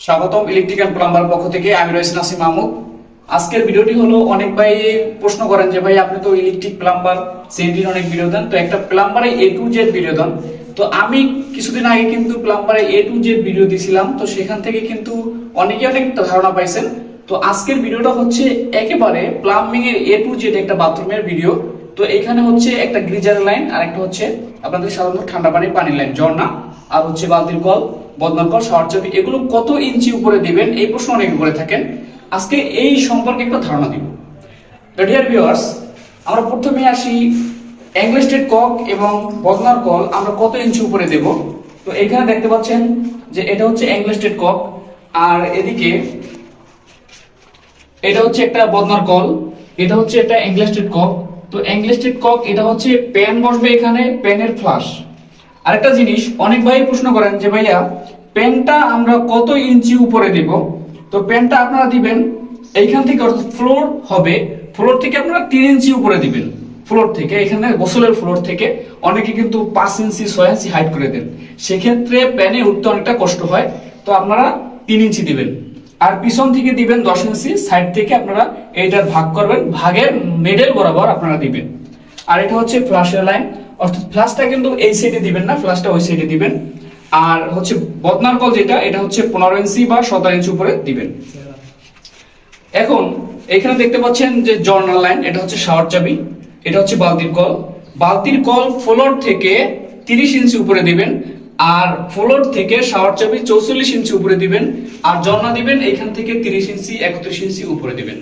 স্বাগতম electric and plumber পক্ষ থেকে। আমি রয়েছি নাসিম মাহমুদ। আজকের ভিডিওটি হলো, অনেক ভাই প্রশ্ন করেন যে, ভাই, আপনি তো ইলেকট্রিক প্লাম্বার সেদিন অনেক ভিডিও দেন। তো একটা প্লাম্বারে এ টু জেড ভিডিও দেন। তো আমি কিছুদিন আগে কিন্তু প্লাম্বারে এ টু জেড ভিডিও দিছিলাম। তো সেখান থেকে কিন্তু অনেকে অনেক ধারণা পাইছেন। তো আজকের ভিডিওটা হচ্ছে একেবারে প্লাম্বিং এর এ টু জেড একটা বাথরুমের ভিডিও তো এখানে হচ্ছে একটা গ্রিজার লাইন আর একটা হচ্ছে আপনাদের সাধারণত ঠান্ডা পানির পানির লাইন ঝর্ণা, আর হচ্ছে বালতির কল। বদনার কল শাওয়ার চাবি এগুলো কত ইঞ্চি উপরে দিবেন? এই প্রশ্ন অনেকে করে থাকেন। আজকে এই সম্পর্কে একটা ধারণা দিব। ডিয়ার ভিউয়ার্স আমরা প্রথমে আসি অ্যাংলেস্টেড কক এবং বদনার কল, আমরা কত ইঞ্চি উপরে দেব? তো এখানে দেখতে পাচ্ছেন যে এটা হচ্ছে অ্যাংলেস্টেড কক আর এদিকে এটা হচ্ছে একটা বদনার কল, এটা হচ্ছে একটা অ্যাংলেস্টেড কক তো অ্যাংলেস্টেড কক এটা হচ্ছে প্যান বসবে এখানে প্যানের ফ্লাশ আরেকটা জিনিস, অনেক ভাই প্রশ্ন করেন যে, ভাইয়া, প্যানটা আমরা কত ইঞ্চি উপরে দেব? তো প্যানটা আপনারা দিবেন, এইখান থেকে অর্থাৎ ফ্লোর হবে ফ্লোর থেকে আপনারা তিন ইঞ্চি উপরে দিবেন। ফ্লোর থেকে, এখানে গোসলের ফ্লোর থেকে, অনেকে কিন্তু পাঁচ ইঞ্চি, ছয় ইঞ্চি হাইট করে দেন। সেক্ষেত্রে প্যানে উঠতে অনেকটা কষ্ট হয়, তো আপনারা তিন ইঞ্চি দিবেন। আর পিছন থেকে দিবেন দশ ইঞ্চি সাইড থেকে আপনারা এইটার ভাগ করবেন, ভাগের মেডেল বরাবর আপনারা দিবেন। আর এটা হচ্ছে ফ্লাশের লাইন অর্থাৎ ফ্লাশটা কিন্তু এই সাইডে দিবেন না ফ্লাশটা ওই সাইডে দিবেন। আর হচ্ছে বদনার কল যেটা, এটা হচ্ছে পনেরো ইঞ্চি বা সতেরো ইঞ্চি উপরে দিবেন। এখন এখানে দেখতে পাচ্ছেন যে জর্নাল লাইন এটা হচ্ছে শাওয়ার চাবি, এটা হচ্ছে বালতির কল। বালতির কল ফ্লোর থেকে তিরিশ ইঞ্চি উপরে দিবেন, আর ফ্লোর থেকে শাওয়ার চাবি চৌচল্লিশ ইঞ্চি উপরে দিবেন, আর জর্না দিবেন এখান থেকে তিরিশ ইঞ্চি, একত্রিশ ইঞ্চি উপরে দিবেন।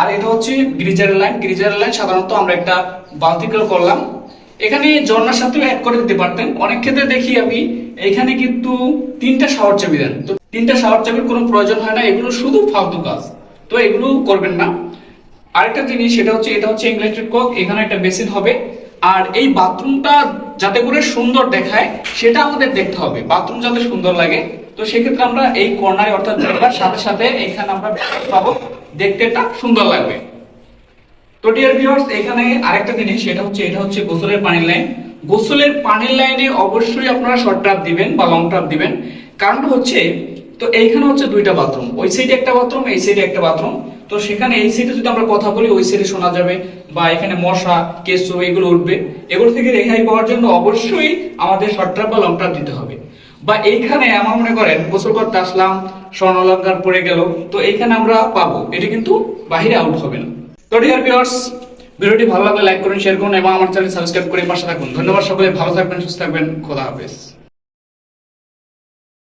আর এটা হচ্ছে গ্রিজার লাইন গ্রিজার লাইন সাধারণত আমরা একটা বালতি কল করলাম এখানে ঝর্ণার সাথেও অ্যাড করে দিতে পারতেন। অনেক ক্ষেত্রে দেখি আমি, এখানে কিন্তু তিনটা শাওয়ার চাবি দেন। তো তিনটা শাওয়ার চাবির কোনো প্রয়োজন হয় না, এগুলো শুধু ফালতু কাজ। তো এগুলো করবেন না। আরেকটা জিনিস, সেটা হচ্ছে, এটা হচ্ছে ইংলিশ কক, এখানে একটা বেসিন হবে। আর এই বাথরুমটা যাতে করে সুন্দর দেখায়, সেটা আমাদের দেখতে হবে। বাথরুম যাতে সুন্দর লাগে। তো সেক্ষেত্রে আমরা এই কর্নারে অর্থাৎ সাথে সাথে এখানে আমরা পাবো। দেখতে এটা সুন্দর লাগবে। তো ডিয়ার ভিউয়ার্স এখানে আরেকটা জিনিস, সেটা হচ্ছে, এটা হচ্ছে গোসলের পানির লাইন গোসলের পানির লাইনে অবশ্যই আপনারা শর্ট ট্রাপ দিবেন বা লং ট্রাপ দিবেন। কারণ হচ্ছে, তো এইখানে হচ্ছে দুইটা বাথরুম ওই সাইডে একটা বাথরুম এই সাইডে একটা বাথরুম তো সেখানে এই সাইডে যদি আমরা কথা বলি, ওই সাইডে শোনা যাবে বা এখানে মশা, কেঁচো, এগুলো উঠবে। এগুলো থেকে রেহাই পাওয়ার জন্য অবশ্যই আমাদের শর্ট ট্রাপ বা লং ট্রাপ দিতে হবে। বা এইখানে আমার মনে করেন, গোসল করতে আসলাম, স্বর্ণলঙ্কার পড়ে গেল, তো এইখানে আমরা পাবো। এটা কিন্তু বাহিরে আউট হবে না। তো ডিয়ার ভিউয়ার্স ভিডিওটি ভালো লাগলে লাইক করুন শেয়ার করুন এবং আমার চ্যানেল সাবস্ক্রাইব করে পাশে থাকুন। ধন্যবাদ সকলে, ভালো থাকবেন, সুস্থ থাকবেন। খোদা হাফেজ।